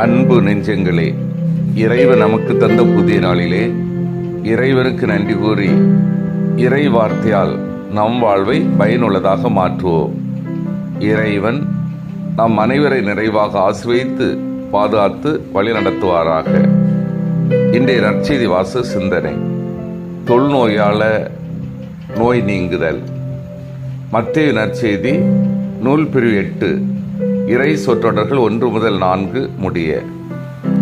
அன்பு நெஞ்சங்களே இறைவன் நமக்கு தந்த புதிய நாளிலே இறைவனுக்கு நன்றி கூறி இறை வார்த்தையால் நம் வாழ்வை பயனுள்ளதாக மாற்றுவோம். இறைவன் நம் அனைவரை நிறைவாக ஆசிர்வதித்து பாதுகாத்து வழிநடத்துவாராக இன்றைய நற்செய்தி வாச சிந்தனை தொழுநோயால நோய் நீங்குதல். மத்திய நற்செய்தி நூல் பிரிவு எட்டு. இறை சொற்றொடர்கள் ஒன்று முதல் நான்கு முடிய.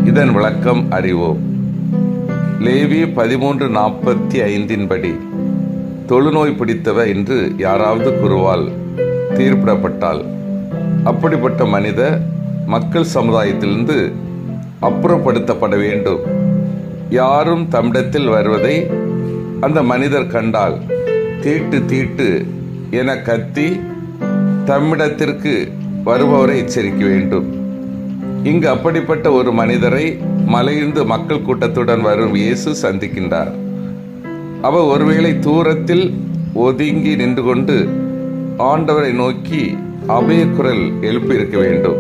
இதன் விளக்கம் அறிவோம். லேவி பதிமூன்று நாற்பத்தி ஐந்தின் படி தொழுநோய் பிடித்தவ என்று யாராவது குருவால் தீர்ப்பிடப்பட்டால் அப்படிப்பட்ட மனித மக்கள் சமுதாயத்திலிருந்து அப்புறப்படுத்தப்பட வேண்டும். யாரும் தம்மிடத்தில் வருவதை அந்த மனிதர் கண்டால் தீட்டு தீட்டு என கத்தி தம்மிடத்திற்கு வருபவரை எச்சரிக்க வேண்டும். இங்கு அப்படிப்பட்ட ஒரு மனிதரை மலையிருந்து மக்கள் கூட்டத்துடன் வரும் இயேசு சந்திக்கின்றார். அவர் ஒருவேளை தூரத்தில் ஒதுங்கி நின்று கொண்டு ஆண்டவரை நோக்கி அபய குரல் எழுப்பியிருக்க வேண்டும்.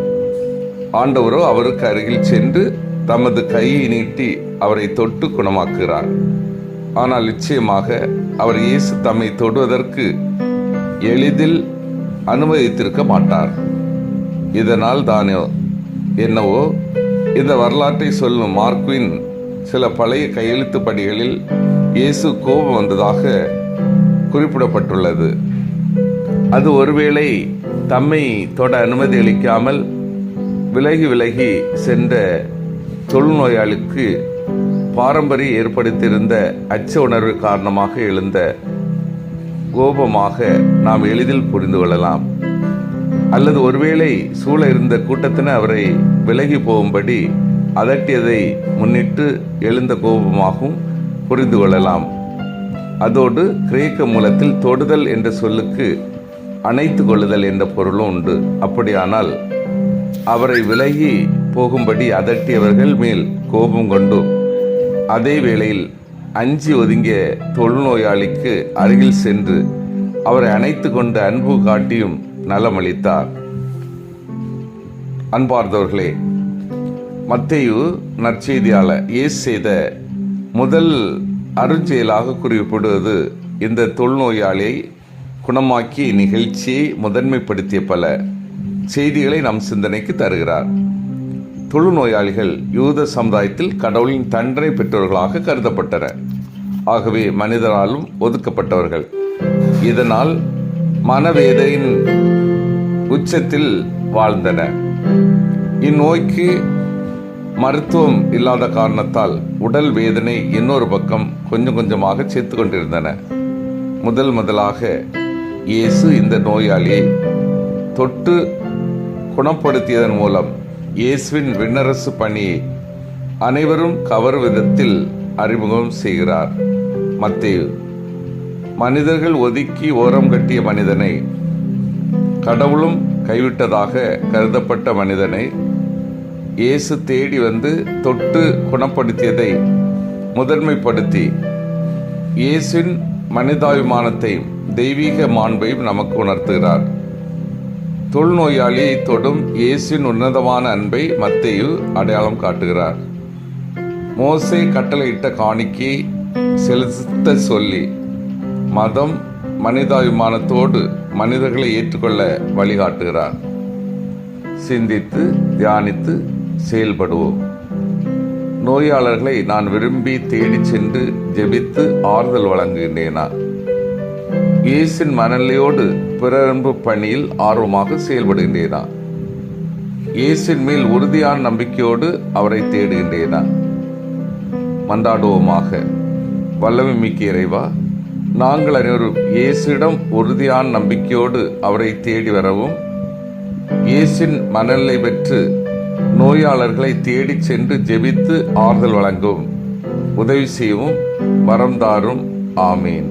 ஆண்டவரோ அவருக்கு அருகில் சென்று தமது கையை நீட்டி அவரை தொட்டு குணமாக்குகிறார். ஆனால் நிச்சயமாக அவர் இயேசு தம்மை தொடுவதற்கு எளிதில் அனுமதித்திருக்க மாட்டார். இதனால் தானோ? என்னவோ? இந்த வரலாற்றை சொல்லும் மார்க்வின் சில பழைய கையெழுத்து படிகளில் இயேசு கோபம் வந்ததாக குறிப்பிடப்பட்டுள்ளது. அது ஒருவேளை தம்மை தொட அனுமதி அளிக்காமல் விலகி விலகி சென்ற தொழுநோயாளிக்கு பாரம்பரிய ஏற்படுத்தியிருந்த அச்ச உணர்வு காரணமாக எழுந்த கோபமாக நாம் எளிதில் புரிந்து கொள்ளலாம். அல்லது ஒருவேளை சூழ இருந்த கூட்டத்தினர் அவரை விலகி போகும்படி அதட்டியதை முன்னிட்டு எழுந்த கோபமாகவும் புரிந்து கொள்ளலாம். அதோடு கிரேக்க மூலத்தில் தொடுதல் என்ற சொல்லுக்கு அணைத்து கொள்ளுதல் என்ற பொருளும் உண்டு. அப்படியானால் அவரை விலகி போகும்படி அதட்டியவர்கள் மேல் கோபம் கொண்டு அதே வேளையில் அஞ்சி ஒதுங்கிய தொழுநோயாளிக்கு அருகில் சென்று அவரை அணைத்து கொண்டு அன்பு காட்டியும் நலமளித்தார். அன்பார்ந்தவர்களே மத்தேயு நற்செய்தியாளர் இயேசு செய்த முதல் அருஞ்செயலாக குறிப்பிடுவது இந்த தொழுநோயாளியை குணமாக்கி நிகழ்ச்சியை முதன்மைப்படுத்திய பல செய்திகளை நம் சிந்தனைக்கு தருகிறார். தொழுநோயாளிகள் யூத சமுதாயத்தில் கடவுளின் தண்டனை பெற்றவர்களாக கருதப்பட்டனர். ஆகவே மனிதராலும் ஒதுக்கப்பட்டவர்கள். இதனால் மனவேதையின் உச்சத்தில் வாழ்ந்தன. இந்நோய்க்கு மருத்துவம் இல்லாத காரணத்தால் உடல் வேதனை இன்னொரு பக்கம் கொஞ்சம் கொஞ்சமாக சேர்த்து கொண்டிருந்தன. முதல் முதலாக இயேசு இந்த நோயாளியை தொட்டு குணப்படுத்தியதன் மூலம் இயேசுவின் விண்ணரசு பணியை அனைவரும் கவர் விதத்தில் அறிமுகம் செய்கிறார். மத்திய மனிதர்கள் ஒதுக்கி ஓரம் கட்டிய மனிதனை கடவுளும் கைவிட்டதாக கருதப்பட்ட மனிதனை இயேசு தேடி வந்து தொட்டு குணப்படுத்தியதை முதன்மைப்படுத்தி இயேசின் மனிதாபிமானத்தையும் தெய்வீக மாண்பையும் நமக்கு உணர்த்துகிறார். தொழுநோயாளியை தொடும் இயேசின் உன்னதமான அன்பை மத்தையு அடையாளம் காட்டுகிறார். மோசே கட்டளையிட்ட காணிக்கை செலுத்த சொல்லி மதம் மனிதாபிமானத்தோடு மனிதர்களை ஏற்றுக்கொள்ள வழிகாட்டுகிறார். சிந்தித்து தியானித்து செயல்படுவோம். நோயாளர்களை நான் விரும்பி தேடிச் சென்று ஜெபித்து ஆறுதல் வழங்குகின்றேனா? இயேசின் மனநிலையோடு பிறரன்பு பணியில் ஆர்வமாக செயல்படுகின்றேனா? இயேசின் மேல் உறுதியான நம்பிக்கையோடு அவரை தேடுகின்றேனா? மன்றாடுவோமாக. வல்லமை மிக்க இறைவா நாங்கள் அனைவரும் இயேசுவிடம் உறுதியான நம்பிக்கையோடு அவரை தேடி வரவும் இயேசின் மனநிலை பெற்று நோயாளர்களை தேடிச் சென்று ஜெபித்து ஆறுதல் வழங்கவும் உதவி செய்யவும் வரம் தாரும். ஆமீன்.